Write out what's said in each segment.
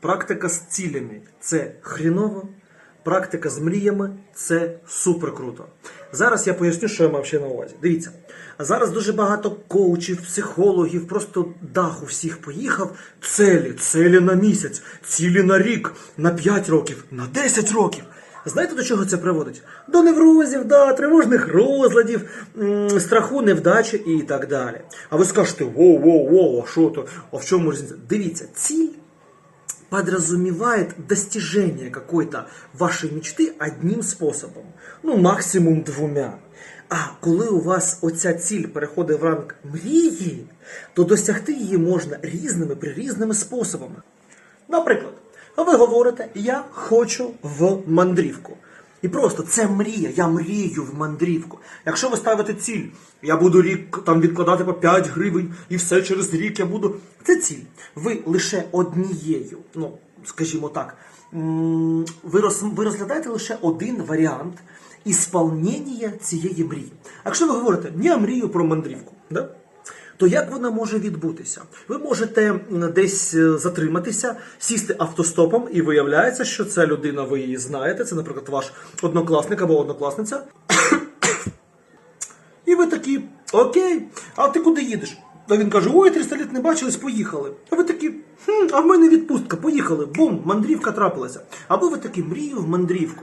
Практика з цілями це хріново, практика з мріями це супер круто. Зараз я поясню, що я мав ще на увазі. Дивіться, зараз дуже багато коучів, психологів, просто дах у всіх поїхав. Целі, целі на місяць, цілі на рік, на 5 років, на 10 років. Знаєте, до чого це приводить? До неврозів, да, тривожних розладів, страху, невдачі і так далі. А ви скажете, воу, воу, воу, а що то? А в чому різниця? Дивіться, ціль подразумевает достижение какой-то вашей мечты одним способом, ну максимум двома. А коли у вас оця ціль переходить в ранг мрії, то досягти її можна різними прирізними способами. Наприклад, ви говорите, я хочу в мандрівку. І просто це мрія, я мрію в мандрівку. Якщо ви ставите ціль, я буду рік там відкладати по 5 гривень, і все через рік я буду. Це ціль. Ви лише однією, ну скажімо так, ви, роз, ви розглядаєте лише один варіант ісполнення цієї мрії. Якщо ви говорите, я мрію про мандрівку, да? То як вона може відбутися? Ви можете десь е, затриматися, сісти автостопом, і виявляється, що ця людина, ви її знаєте, це, наприклад, ваш однокласник або однокласниця. І ви такі, окей, а ти куди їдеш? А він каже: ой, 300 літ не бачились, поїхали. А ви такі, хм, а в мене відпустка, поїхали. Бум, мандрівка трапилася. Або ви такі мрію в мандрівку.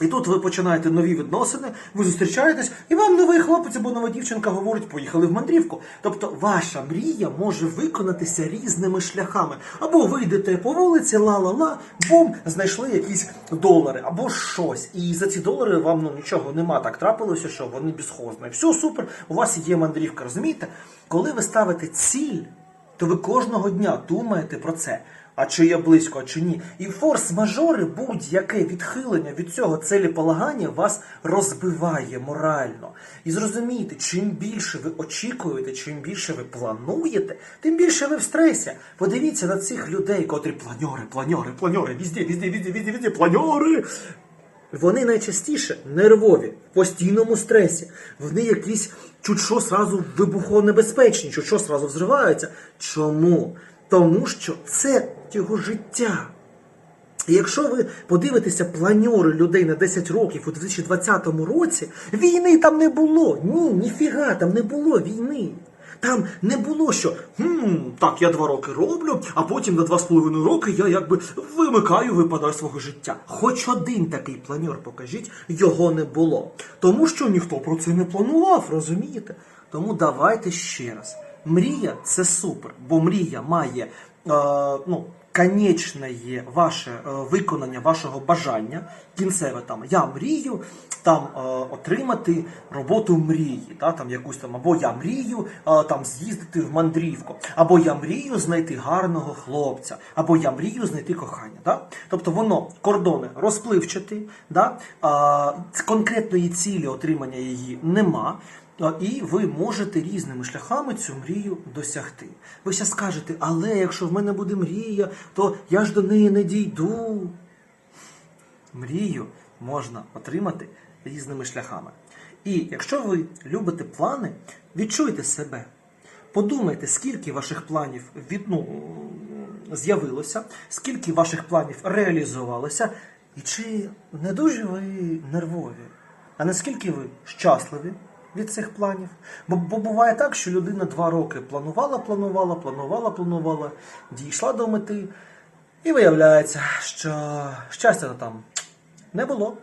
І тут ви починаєте нові відносини, ви зустрічаєтесь, і вам новий хлопець або нова дівчинка говорить, поїхали в мандрівку. Тобто ваша мрія може виконатися різними шляхами. Або ви йдете по вулиці, ла-ла-ла, бум, знайшли якісь долари, або щось. І за ці долари вам ну, нічого нема. Так трапилося, що вони безхозні. Все супер, у вас є мандрівка, розумієте? Коли ви ставите ціль, то ви кожного дня думаєте про це. А чи я близько, а чи ні. І форс-мажори, будь-яке відхилення від цього целеполагання вас розбиває морально. І зрозумійте, чим більше ви очікуєте, чим більше ви плануєте, тим більше ви в стресі. Подивіться на цих людей, котрі планьори, планьори, планьори, візде, візде, візде, візде, візде, планьори. Вони найчастіше нервові, в постійному стресі. Вони якісь чуть що сразу вибухонебезпечні, чуть що сразу взриваються. Чому? Тому що це його життя. І якщо ви подивитеся планьори людей на 10 років у 2020 році, війни там не було. Ні, ніфіга, там не було війни. Там не було що хм, так, я два роки роблю, а потім на два з половиною роки я якби вимикаю, випадаю свого життя. Хоч один такий планьор покажіть, його не було. Тому що ніхто про це не планував, розумієте? Тому давайте ще раз. Мрія це супер, бо мрія має е, ну, конечне ваше е, виконання вашого бажання, кінцеве там я мрію там е, отримати роботу мрії, та, там якусь там, або я мрію е, там з'їздити в мандрівку, або я мрію знайти гарного хлопця, або я мрію знайти кохання. Да? Тобто воно кордони розпливчаті, да? е, конкретної цілі отримання її нема. І ви можете різними шляхами цю мрію досягти. Ви ще скажете, але якщо в мене буде мрія, то я ж до неї не дійду. Мрію можна отримати різними шляхами. І якщо ви любите плани, відчуйте себе. Подумайте, скільки ваших планів від, ну, з'явилося, скільки ваших планів реалізувалося, і чи не дуже ви нервові, а наскільки ви щасливі від цих планів? Бо, бо буває так, що людина два роки планувала, планувала, планувала, планувала, дійшла до мети, і виявляється, що щастя там не було.